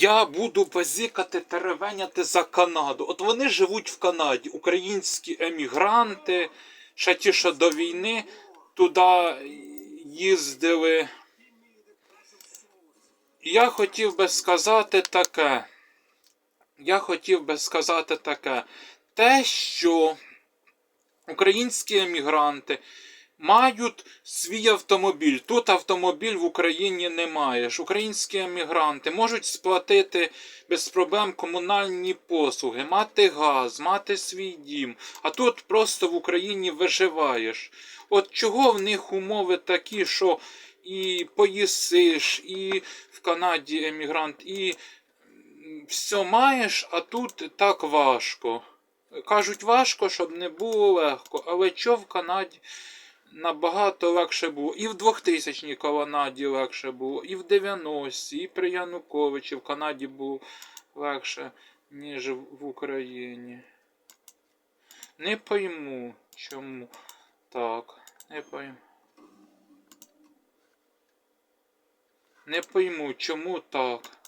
Я буду базікати теревеняти за Канаду. От вони живуть в Канаді, українські емігранти, ще ті, що до війни туди їздили. Я хотів би сказати таке. Я хотів би сказати таке. Те, що українські емігранти мають свій автомобіль. Тут автомобіль в Україні немає. ж. Українські емігранти можуть сплатити без проблем комунальні послуги, мати газ, мати свій дім. А тут просто в Україні виживаєш. От чого в них умови такі, що і поїсиш, і в Канаді емігрант, і все маєш, а тут так важко. Кажуть, важко, щоб не було легко, але що в Канаді набагато легше було. І в 2000-й Канаді легше було, і в 90-ті, і при Януковичі в Канаді було легше, ніж в Україні. Не пойму, чому так. Не пойму. Не пойму, чому так.